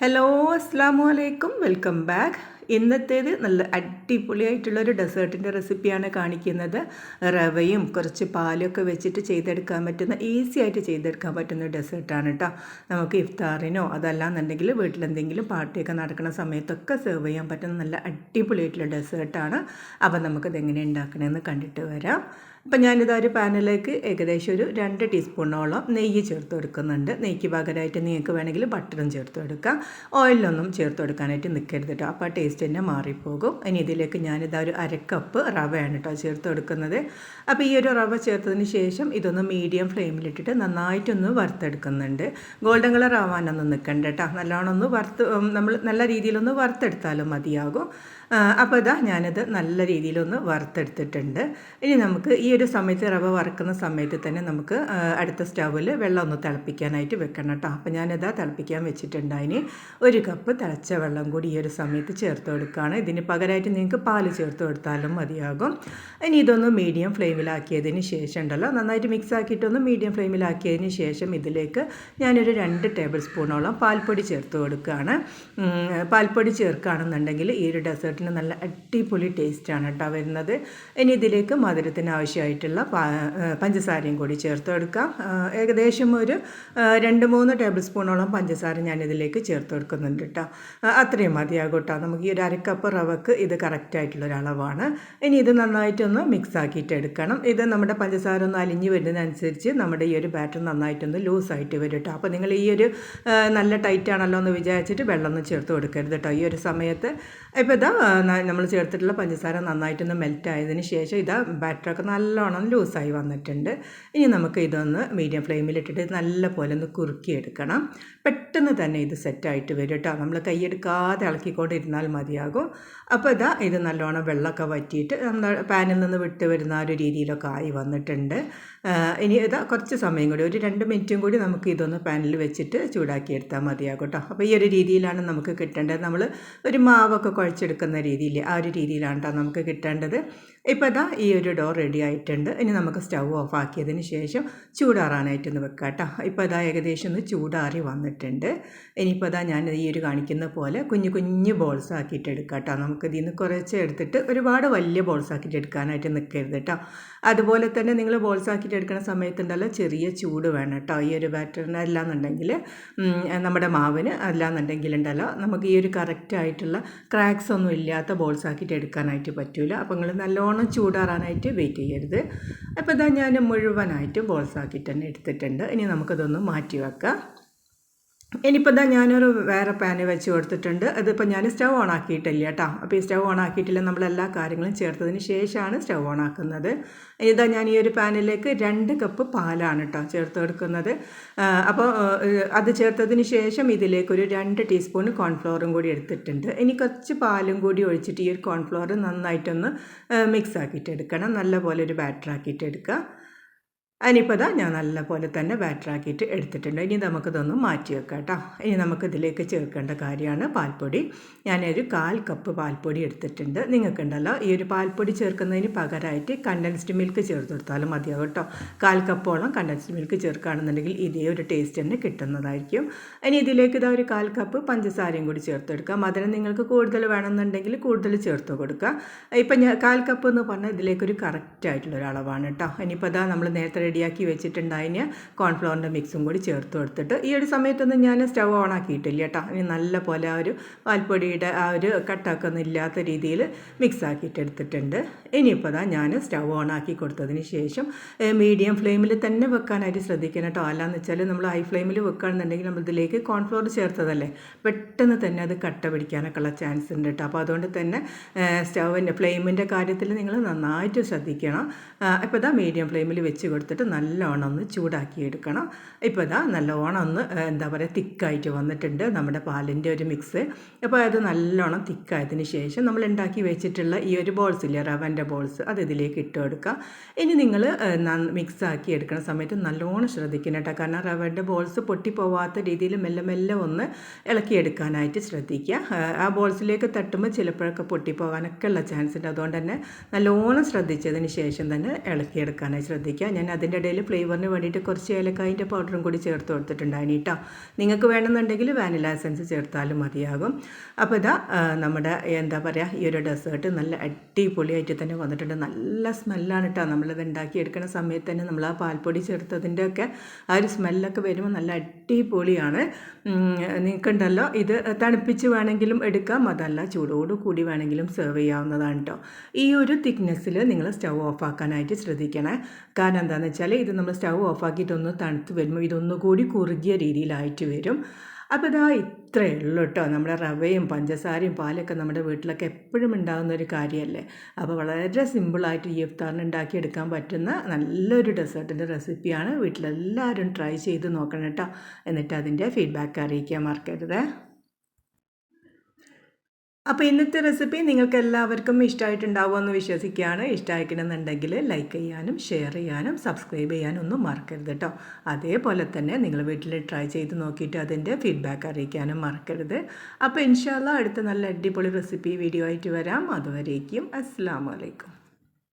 Hello അസ്സാമു അലൈക്കും welcome back ഇന്നത്തേത് നല്ല അടിപൊളിയായിട്ടുള്ളൊരു ഡെസേർട്ടിന്റെ റെസിപ്പിയാണ് കാണിക്കുന്നത്. റവയും കുറച്ച് പാലൊക്കെ വെച്ചിട്ട് ചെയ്തെടുക്കാൻ പറ്റുന്ന ഈസി ആയിട്ട് ചെയ്തെടുക്കാൻ പറ്റുന്ന ഡെസേർട്ടാണ് കേട്ടോ നമുക്ക് ഇഫ്താറിനോ അതല്ലാന്നുണ്ടെങ്കിൽ വീട്ടിലെന്തെങ്കിലും പാർട്ടിയൊക്കെ നടക്കുന്ന സമയത്തൊക്കെ സെർവ് ചെയ്യാൻ പറ്റുന്ന നല്ല അടിപൊളിയായിട്ടുള്ള ഡെസേർട്ടാണ്. അപ്പോൾ നമുക്കത് എങ്ങനെ ഉണ്ടാക്കണമെന്ന് കണ്ടിട്ട് വരാം. അപ്പം ഞാനിതാ ഒരു പാനിലേക്ക് ഏകദേശം ഒരു രണ്ട് ടീസ്പൂണോളം നെയ്യ് ചേർത്ത് കൊടുക്കുന്നുണ്ട്. നെയ്ക്ക് പകരമായിട്ട് നിങ്ങൾക്ക് വേണമെങ്കിൽ ബട്ടറും ചേർത്ത് കൊടുക്കാം. ഓയിലൊന്നും ചേർത്ത് കൊടുക്കാനായിട്ട് നിൽക്കരുത് കേട്ടോ അപ്പോൾ ആ ടേസ്റ്റ് തന്നെ മാറിപ്പോകും. ഇനി ഇതിലേക്ക് ഞാനിതാ ഒരു അരക്കപ്പ് റവയാണ് കേട്ടോ ചേർത്ത് കൊടുക്കുന്നത്. അപ്പോൾ ഈ ഒരു റവ ചേർത്തതിന് ശേഷം ഇതൊന്ന് മീഡിയം ഫ്ലെയിമിലിട്ടിട്ട് നന്നായിട്ടൊന്ന് വറുത്തെടുക്കുന്നുണ്ട്. ഗോൾഡൻ കളർ ആവാനൊന്നും നിൽക്കണ്ട കേട്ടോ നല്ലോണം ഒന്ന് വറുത്ത് നമ്മൾ നല്ല രീതിയിലൊന്ന് വറുത്തെടുത്താലും മതിയാകും. അപ്പോൾ ഇതാ ഞാനത് നല്ല രീതിയിലൊന്ന് വറുത്തെടുത്തിട്ടുണ്ട്. ഇനി നമുക്ക് ഈ ഒരു സമയത്ത് റവ വറുക്കുന്ന സമയത്ത് തന്നെ നമുക്ക് അടുത്ത സ്റ്റൗവിൽ വെള്ളം ഒന്ന് തിളപ്പിക്കാനായിട്ട് വെക്കണം കേട്ടോ അപ്പോൾ ഞാനിതാ തിളപ്പിക്കാൻ വെച്ചിട്ടുണ്ട്. അതിന് ഒരു കപ്പ് തിളച്ച വെള്ളം കൂടി ഈ ഒരു സമയത്ത് ചേർത്ത് കൊടുക്കുകയാണ് ഇതിന് പകരമായിട്ട് നിങ്ങൾക്ക് പാൽ ചേർത്ത് കൊടുത്താലും മതിയാകും. ഇനി ഇതൊന്ന് മീഡിയം ഫ്ലെയിമിലാക്കിയതിന് ശേഷം ഉണ്ടല്ലോ. നന്നായിട്ട് മിക്സ് ആക്കിയിട്ടൊന്ന് മീഡിയം ഫ്ലെയിമിലാക്കിയതിന് ശേഷം ഇതിലേക്ക് ഞാനൊരു രണ്ട് ടേബിൾ സ്പൂണോളം പാൽപ്പൊടി ചേർത്ത് കൊടുക്കുകയാണ് പാൽപ്പൊടി ചേർക്കുകയാണെന്നുണ്ടെങ്കിൽ ഈ ഒരു ഡെസേർട്ടിന് നല്ല അടിപൊളി ടേസ്റ്റാണ് കേട്ടോ വരുന്നത്. ഇനി ഇതിലേക്ക് മധുരത്തിന് ആവശ്യമായിട്ടുള്ള പഞ്ചസാരയും കൂടി ചേർത്ത് കൊടുക്കാം ഏകദേശം ഒരു രണ്ട് മൂന്ന് ടേബിൾ സ്പൂണോളം പഞ്ചസാര ഞാനിതിലേക്ക് ചേർത്ത് കൊടുക്കുന്നുണ്ട് കേട്ടോ അത്രയും മതിയാകും കേട്ടോ. നമുക്ക് ഈ ഒരു അരക്കപ്പ് റവക്ക് ഇത് കറക്റ്റായിട്ടുള്ള ഒരു അളവാണ്. ഇനി ഇത് നന്നായിട്ടൊന്ന് മിക്സ് ആക്കിയിട്ട് എടുക്കണം ഇത് നമ്മുടെ പഞ്ചസാര ഒന്ന് അലിഞ്ഞ് വരുന്നതിനനുസരിച്ച് നമ്മുടെ ഈ ഒരു ബാറ്റർ നന്നായിട്ടൊന്ന് ലൂസായിട്ട് വരും കേട്ടോ അപ്പോൾ നിങ്ങൾ ഈ ഒരു നല്ല ടൈറ്റ് ആണല്ലോ എന്ന് വിചാരിച്ചിട്ട് വെള്ളമൊന്നും ചേർത്ത് കൊടുക്കരുത് കേട്ടോ. ഈ ഒരു സമയത്ത് ഇപ്പോൾ ഇതാ നമ്മൾ ചേർത്തിട്ടുള്ള പഞ്ചസാര നന്നായിട്ടൊന്ന് മെൽറ്റ് ആയതിന് ശേഷം ഇതാ ബാറ്ററൊക്കെ നല്ലോണം ലൂസായി വന്നിട്ടുണ്ട്. ഇനി നമുക്ക് ഇതൊന്ന് മീഡിയം ഫ്ലെയിമിലിട്ടിട്ട് നല്ല പോലെ ഒന്ന് കുറുക്കിയെടുക്കണം. പെട്ടെന്ന് തന്നെ ഇത് സെറ്റായിട്ട് വരും കേട്ടോ. നമ്മൾ കൈയെടുക്കാതെ ഇളക്കിക്കൊണ്ടിരുന്നാൽ മതിയാകും. അപ്പോൾ ഇതാ ഇത് നല്ലോണം വെള്ളമൊക്കെ വറ്റിയിട്ട് പാനിൽ നിന്ന് വിട്ട് വരുന്ന ആ ഒരു രീതിയിലൊക്കെ ആയി വന്നിട്ടുണ്ട്. ഇനി ഇതാ കുറച്ച് സമയം കൂടി ഒരു രണ്ട് മിനിറ്റും കൂടി നമുക്ക് ഇതൊന്ന് പാനിൽ വെച്ചിട്ട് ചൂടാക്കി എടുത്താൽ മതിയാകും കേട്ടോ. അപ്പോൾ ഈ ഒരു രീതിയിലാണ് നമുക്ക് കിട്ടേണ്ടത്. നമ്മൾ ഒരു മാവൊക്കെ കുഴച്ചെടുക്കുന്ന രീതിയിൽ ആ ഒരു രീതിയിലാണ് കേട്ടോ നമുക്ക് കിട്ടേണ്ടത്. ഇപ്പോൾ ഇതാ ഈ ഒരു ഡോർ റെഡി ആയിട്ടുണ്ട്. ഇനി നമുക്ക് സ്റ്റൗ ഓഫ് ആക്കിയതിന് ശേഷം ചൂടാറാനായിട്ടൊന്ന് വെക്കാം കേട്ടോ. ഇപ്പോൾ ഇതാ ഏകദേശം ഒന്ന് ചൂടാറി വന്നിട്ടുണ്ട്. ഇനിയിപ്പോൾ ഇതാ ഞാൻ ഈ ഒരു കാണിക്കുന്ന പോലെ കുഞ്ഞു കുഞ്ഞു ബോൾസ് ആക്കിയിട്ട് എടുക്കാം കേട്ടോ നമുക്ക് ഇതിൽ നിന്ന് കുറച്ച് എടുത്തിട്ട് ഒരുപാട് വലിയ ബോൾസ് ആക്കിയിട്ട് എടുക്കാനായിട്ട് നിൽക്കരുത് കേട്ടോ അതുപോലെ തന്നെ നിങ്ങൾ ബോൾസ് ആക്കിയിട്ട് എടുക്കുന്ന സമയത്തുണ്ടല്ലോ ചെറിയ ചൂട് വേണം കേട്ടോ ഈ ഒരു ബാറ്ററിന് അല്ലാന്നുണ്ടെങ്കിൽ നമ്മുടെ മാവിന് അല്ലാന്നുണ്ടെങ്കിൽ ഉണ്ടല്ലോ നമുക്ക് ഈ ഒരു കറക്റ്റായിട്ടുള്ള ക്രാക്സ് ഒന്നും ഇല്ലാത്ത ബോൾസ് ആക്കിയിട്ട് എടുക്കാനായിട്ട് പറ്റില്ല അപ്പോൾ നിങ്ങൾ നല്ലോണം ചൂടാറാനായിട്ട് വെയിറ്റ് ചെയ്യരുത്. അപ്പോൾ ഇതാ ഞാൻ മുഴുവനായിട്ട് ബോൾസ് ആക്കിയിട്ട് തന്നെ എടുത്തിട്ടുണ്ട്. ഇനി നമുക്കതൊന്ന് മാറ്റി വെക്കാം. ഇനിയിപ്പോൾ ഇതാ ഞാനൊരു വേറെ പാന് വെച്ച് കൊടുത്തിട്ടുണ്ട്. അതിപ്പോൾ ഞാൻ സ്റ്റവ് ഓൺ ആക്കിയിട്ടില്ല കേട്ടോ. അപ്പോൾ ഈ സ്റ്റവ് ഓൺ ആക്കിയിട്ടില്ല നമ്മൾ എല്ലാ കാര്യങ്ങളും ചേർത്തതിന് ശേഷമാണ് സ്റ്റവ് ഓൺ ആക്കുന്നത്. ഇതാ ഞാൻ ഈ ഒരു പാനിലേക്ക് രണ്ട് കപ്പ് പാലാണ് കേട്ടോ ചേർത്ത് കൊടുക്കുന്നത്. അപ്പോൾ അത് ചേർത്തതിന് ശേഷം ഇതിലേക്ക് ഒരു രണ്ട് ടീസ്പൂൺ കോൺഫ്ലോറും കൂടി എടുത്തിട്ടുണ്ട്. ഇനി കുറച്ച് പാലും കൂടി ഒഴിച്ചിട്ട് ഈ ഒരു കോൺഫ്ലോർ നന്നായിട്ടൊന്ന് മിക്സ് ആക്കിയിട്ട് എടുക്കണം നല്ലപോലെ ഒരു ബാറ്റർ ആക്കിയിട്ട് എടുക്കുക അതിനിപ്പോൾ ഞാൻ നല്ലപോലെ തന്നെ ബാറ്ററാക്കിയിട്ട് എടുത്തിട്ടുണ്ട്. ഇനി നമുക്കിതൊന്ന് മാറ്റി വെക്കാം കേട്ടോ ഇനി നമുക്കിതിലേക്ക് ചേർക്കേണ്ട കാര്യമാണ് പാൽപ്പൊടി. ഞാനൊരു കാൽ കപ്പ് പാൽപ്പൊടി എടുത്തിട്ടുണ്ട്. നിങ്ങൾക്കുണ്ടല്ലോ ഈ ഒരു പാൽപ്പൊടി ചേർക്കുന്നതിന് പകരമായിട്ട് കണ്ടൻസ്ഡ് മിൽക്ക് ചേർത്ത് കൊടുത്താലും മതിയാവും കേട്ടോ. കാൽ കപ്പോളം കണ്ടൻസ്ഡ് മിൽക്ക് ചേർക്കുകയാണെന്നുണ്ടെങ്കിൽ ഇതേ ഒരു ടേസ്റ്റ് തന്നെ കിട്ടുന്നതായിരിക്കും. ഇനി ഇതിലേക്ക് ഇതാ ഒരു കാൽ കപ്പ് പഞ്ചസാരയും കൂടി ചേർത്തെടുക്കുക മധുരം നിങ്ങൾക്ക് കൂടുതൽ വേണമെന്നുണ്ടെങ്കിൽ കൂടുതൽ ചേർത്ത് കൊടുക്കുക. ഇപ്പം ഞാൻ കാൽ കപ്പ് എന്ന് പറഞ്ഞാൽ ഇതിലേക്കൊരു കറക്റ്റ് ആയിട്ടുള്ള ഒരു അളവാണ് കേട്ടോ. ഇനിയിപ്പോൾ ഇതാ നമ്മൾ നേരത്തെ റെഡിയാക്കി വെച്ചിട്ടുണ്ടായിന്. കോൺഫ്ലവറിന്റെ മിക്സും കൂടി ചേർത്ത് കൊടുത്തിട്ട്. ഈ ഒരു സമയത്തൊന്നും ഞാൻ സ്റ്റവ് ഓൺ ആക്കിയിട്ടില്ല കേട്ടോ ഇനി നല്ല പോലെ ആ ഒരു പാൽപ്പൊടിയുടെ ആ ഒരു കട്ടൊക്കെ ഒന്നും ഇല്ലാത്ത രീതിയിൽ മിക്സ് ആക്കിയിട്ട് എടുത്തിട്ടുണ്ട്. ഇനിയിപ്പോൾ ഇതാ ഞാൻ സ്റ്റവ് ഓൺ ആക്കി കൊടുത്തതിന് ശേഷം മീഡിയം ഫ്ലെയിമിൽ തന്നെ വെക്കാനായിട്ട് ശ്രദ്ധിക്കണം കേട്ടോ അല്ലാന്ന് വെച്ചാൽ നമ്മൾ ഹൈ ഫ്ലെയിമിൽ വെക്കുകയാണെന്നുണ്ടെങ്കിൽ നമ്മളിതിലേക്ക് കോൺഫ്ലോർ ചേർത്തതല്ലേ? പെട്ടെന്ന് തന്നെ അത് കട്ട പിടിക്കാനൊക്കെ ഉള്ള ചാൻസ് ഉണ്ട് കേട്ടോ അപ്പോൾ അതുകൊണ്ട് തന്നെ സ്റ്റവിന്റെ ഫ്ലെയിമിന്റെ കാര്യത്തിൽ നിങ്ങൾ നന്നായിട്ട് ശ്രദ്ധിക്കണം. ഇപ്പോൾ ഇതാ മീഡിയം ഫ്ലെയിമിൽ വെച്ച് കൊടുത്തിട്ട് എടുത്തിട്ട് നല്ലോണം ഒന്ന് ചൂടാക്കി എടുക്കണം. ഇപ്പോൾ ഇതാ നല്ലോണം ഒന്ന് എന്താ പറയുക തിക്കായിട്ട് വന്നിട്ടുണ്ട് നമ്മുടെ പാലിന്റെ ഒരു മിക്സ്. അപ്പോൾ അത് നല്ലോണം തിക്കായതിന് ശേഷം നമ്മൾ ഉണ്ടാക്കി വെച്ചിട്ടുള്ള ഈ ഒരു ബോൾസ് ഇല്ലേ റവന്റെ ബോൾസ് അത് ഇതിലേക്ക് ഇട്ട് കൊടുക്കുക ഇനി നിങ്ങൾ മിക്സ് ആക്കി എടുക്കുന്ന സമയത്ത് നല്ലോണം ശ്രദ്ധിക്കണം കേട്ടോ. കാരണം റവന്റെ ബോൾസ് പൊട്ടിപ്പോവാത്ത രീതിയിൽ മെല്ലെ മെല്ലെ ഒന്ന് ഇളക്കിയെടുക്കാനായിട്ട് ശ്രദ്ധിക്കുക. ആ ബോൾസിലേക്ക് തട്ടുമ്പോൾ ചിലപ്പോഴൊക്കെ പൊട്ടിപ്പോകാനൊക്കെ ഉള്ള ചാൻസ് ഉണ്ട്. അതുകൊണ്ട് തന്നെ നല്ലോണം ശ്രദ്ധിച്ചതിന് ശേഷം തന്നെ ഇളക്കിയെടുക്കാനായി ശ്രദ്ധിക്കുക. ഞാൻ അതിന്റെ ഇടയിൽ ഫ്ലേവറിന് വേണ്ടിയിട്ട് കുറച്ച് ഏലക്കായിന്റെ പൗഡറും കൂടി ചേർത്ത് കൊടുത്തിട്ടുണ്ടായിന് കേട്ടോ. നിങ്ങൾക്ക് വേണമെന്നുണ്ടെങ്കിൽ വാനില എസൻസ് ചേർത്താലും മതിയാകും. അപ്പോൾ ഇതാ നമ്മുടെ എന്താ പറയുക ഈ ഒരു ഡെസേർട്ട് നല്ല അടിപൊളിയായിട്ട് തന്നെ വന്നിട്ടുണ്ട്. നല്ല സ്മെല്ലാണ് കേട്ടോ. നമ്മളിത് ഉണ്ടാക്കിയെടുക്കുന്ന സമയത്ത് തന്നെ നമ്മൾ ആ പാൽപ്പൊടി ചേർത്തതിന്റെ ഒക്കെ ആ ഒരു സ്മെല്ലൊക്കെ വരുമ്പോൾ നല്ല അടിപൊളിയാണ്. നിങ്ങൾക്കുണ്ടല്ലോ ഇത് തണുപ്പിച്ച് വേണമെങ്കിലും എടുക്കാം. അതല്ല ചൂടോട് കൂടി വേണമെങ്കിലും സെർവ് ചെയ്യാവുന്നതാണ് കേട്ടോ. ഈ ഒരു തിക്നെസ്സിൽ നിങ്ങൾ സ്റ്റൗ ഓഫ് ആക്കാനായിട്ട് ശ്രദ്ധിക്കണേ. കാരണം എന്താണെന്ന് ഇത് നമ്മൾ സ്റ്റവ് ഓഫ് ആക്കിയിട്ടൊന്ന് തണുത്ത് വരുമ്പോൾ ഇതൊന്നുകൂടി കുറുകിയ രീതിയിലായിട്ട് വരും. അപ്പോൾ ഇതാ ഇത്രയേ ഉള്ളൂ കേട്ടോ നമ്മുടെ റവയും പഞ്ചസാരയും പാലൊക്കെ നമ്മുടെ വീട്ടിലൊക്കെ എപ്പോഴും ഉണ്ടാകുന്ന ഒരു കാര്യമല്ലേ അപ്പോൾ വളരെ സിമ്പിളായിട്ട് ഈ ഇഫ്താറിന് ഉണ്ടാക്കിയെടുക്കാൻ പറ്റുന്ന നല്ലൊരു ഡെസേർട്ടിന്റെ റെസിപ്പിയാണ്. വീട്ടിലെല്ലാവരും ട്രൈ ചെയ്ത് നോക്കണം കേട്ടോ എന്നിട്ട് അതിന്റെ ഫീഡ്ബാക്ക് അറിയിക്കാൻ മറക്കരുത്. അപ്പോൾ ഇന്നത്തെ റെസിപ്പി നിങ്ങൾക്ക് എല്ലാവർക്കും ഇഷ്ടമായിട്ടുണ്ടാവുമെന്ന് വിശ്വസിക്കുകയാണ്. ഇഷ്ടമായിക്കണമെന്നുണ്ടെങ്കിൽ ലൈക്ക് ചെയ്യാനും ഷെയർ ചെയ്യാനും സബ്സ്ക്രൈബ് ചെയ്യാനും ഒന്നും മറക്കരുത് കേട്ടോ അതേപോലെ തന്നെ നിങ്ങൾ വീട്ടിൽ ട്രൈ ചെയ്ത് നോക്കിയിട്ട് അതിന്റെ ഫീഡ്ബാക്ക് അറിയിക്കാനും മറക്കരുത്. അപ്പോൾ ഇൻഷാല്ല അടുത്ത നല്ല അടിപൊളി റെസിപ്പി വീഡിയോ ആയിട്ട് വരാം. അതുവരേക്കും അസ്സാം വലൈക്കും